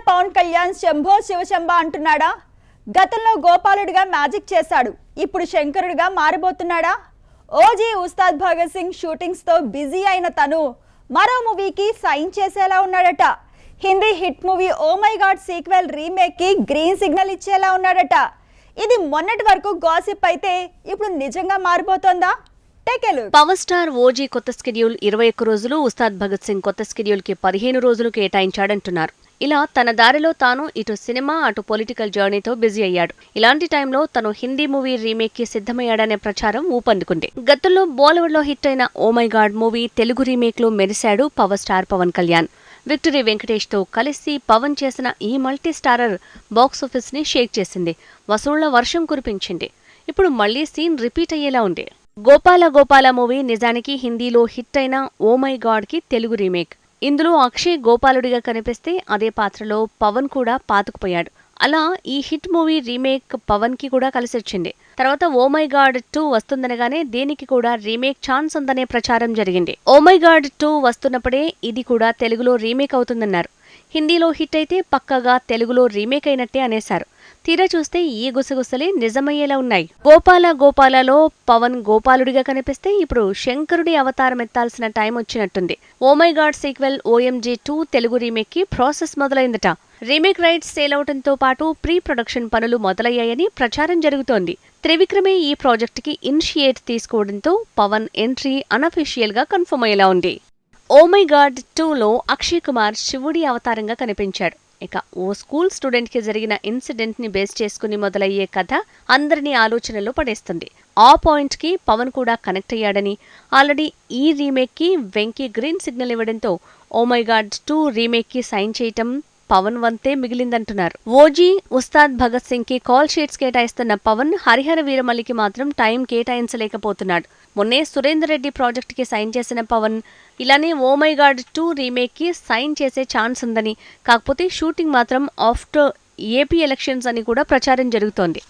Star Pawan Kalyan Shambho శివశంభ అంటున్నాడా? గతంలో గోపాలుడిగా మ్యాజిక్ చేశాడు ఇప్పుడు శంకరుడిగా మారిపోతున్నాడా? ఓజీ ఉస్తాద్ భగత్ సింగ్ షూటింగ్స్తో బిజీ అయిన తను మరో మూవీకి సైన్ చేసేలా ఉన్నాడట. Hindi hit movie oh my God sequel రీమేక్కి green signal ఇచ్చేలా ఉన్నాడట. ఇది మొన్నటి వరకు గాసిప్ అయితే ఇప్పుడు నిజంగా మారిపోతోందా? టేక్ పవర్ స్టార్ ఓజీ కొత్త స్కెడ్యూల్ ఇరవై ఒక్క రోజులు ఉస్తాద్ భగత్ సింగ్ కొత్త స్కెడ్యూల్కి పదిహేను రోజులు కేటాయించాడంటున్నారు. ఇలా తన దారిలో తాను ఇటు సినిమా అటు పొలిటికల్ జర్నీతో బిజీ అయ్యాడు. ఇలాంటి టైంలో తను హిందీ మూవీ రీమేక్కి సిద్ధమయ్యాడనే ప్రచారం ఊపందుకుంది. గతంలో బాలీవుడ్లో హిట్ అయిన oh my God movie Telugu రీమేక్లో మెరిశాడు power star Pawan Kalyan. Victory వెంకటేష్తో కలిసి పవన్ చేసిన ఈ మల్టీ స్టారర్ బాక్సాఫీస్ని షేక్ చేసింది. వసూళ్ళ వర్షం కురిపించింది. ఇప్పుడు మళ్ళీ సీన్ రిపీట్ అయ్యేలా ఉంది. గోపాల గోపాల మూవీ నిజానికి హిందీలో హిట్ అయిన ఓ మై గాడ్కి తెలుగు రీమేక్. ఇందులో అక్షయ్ గోపాలుడిగా కనిపిస్తే అదే పాత్రలో పవన్ కూడా పాతుకుపోయాడు. అలా ఈ హిట్ మూవీ రీమేక్ పవన్కి కూడా కలిసి వచ్చింది. తర్వాత ఓ మై గాడ్ టూ వస్తుందనగానే దీనికి కూడా రీమేక్ ఛాన్స్ ఉందనే ప్రచారం జరిగింది. ఓ మై గాడ్ టూ వస్తున్నప్పుడే ఇది కూడా తెలుగులో రీమేక్ అవుతుందన్నారు. హిందీలో హిట్ అయితే పక్కగా తెలుగులో రీమేక్ అయినట్టే అనేశారు. తీరా చూస్తే ఈ గుసగుసలే నిజమయ్యేలా ఉన్నాయి. గోపాల గోపాలలో పవన్ గోపాలుడిగా కనిపిస్తే ఇప్పుడు శంకరుడి అవతారం ఎత్తాల్సిన టైం వచ్చినట్టుంది. Oh my God sequel OMG two Telugu రీమేక్కి process మొదలైందట. రీమేక్ రైట్స్ సేల్ అవడంతో పాటు ప్రీ ప్రొడక్షన్ పనులు మొదలయ్యాయని ప్రచారం జరుగుతోంది. త్రివిక్రమే ఈ ప్రాజెక్టుకి ఇనిషియేట్ తీసుకోవడంతో పవన్ ఎంట్రీ అనఫీషియల్గా కన్ఫర్మ్ అయ్యేలా ఉంది. ఓ మై గాడ్ టూలో అక్షయ్ కుమార్ శివుడి అవతారంగా కనిపించాడు. ఇక ఓ స్కూల్ స్టూడెంట్కి జరిగిన ఇన్సిడెంట్ని బేస్ చేసుకుని మొదలయ్యే కథ అందరినీ ఆలోచనలో పడేస్తుంది. ఆ పాయింట్కి పవన్ కూడా కనెక్ట్ అయ్యాడని ఆల్రెడీ ఈ రీమేక్కి వెంకీ గ్రీన్ సిగ్నల్ ఇవ్వడంతో ఓ మై గాడ్ టూ రీమేక్కి సైన్ చేయటం పవన్ వంతే మిగిలిందంటున్నారు. ఓజీ ఉస్తాద్ భగత్ సింగ్కి కాల్ షీట్స్ కేటాయిస్తున్న పవన్ హరిహర వీరమల్లికి మాత్రం టైం కేటాయించలేకపోతున్నాడు. మొన్నే సురేందర్ రెడ్డి ప్రాజెక్ట్కి సైన్ చేసిన పవన్ ఇలానే ఓ మై గాడ్ టూ రీమేక్కి సైన్ చేసే ఛాన్స్ ఉందని కాకపోతే షూటింగ్ మాత్రం ఆఫ్టర్ ఏపీ ఎలక్షన్స్ అని కూడా ప్రచారం జరుగుతోంది.